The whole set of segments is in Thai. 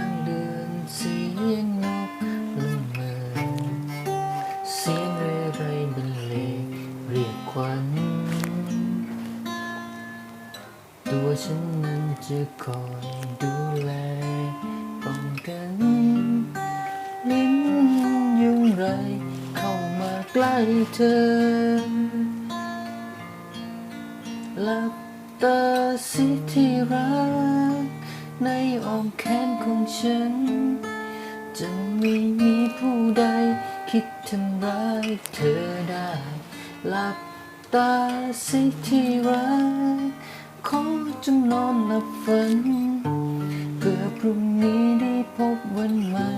า ฉันนั้นจะคอยดูแลป้องกันลิ้นยุงไร เข้ามาใกล้เธอหลับตาสิที่รัก ในอ้อมแขนของฉัน จะไม่มีผู้ใดคิดทำร้ายเธอได้ หลับตาสิที่รัก จนนอนหลับฝันเพื่อพรุ่งนี้ได้พบวันใหม่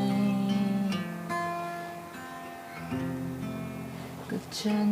กับฉัน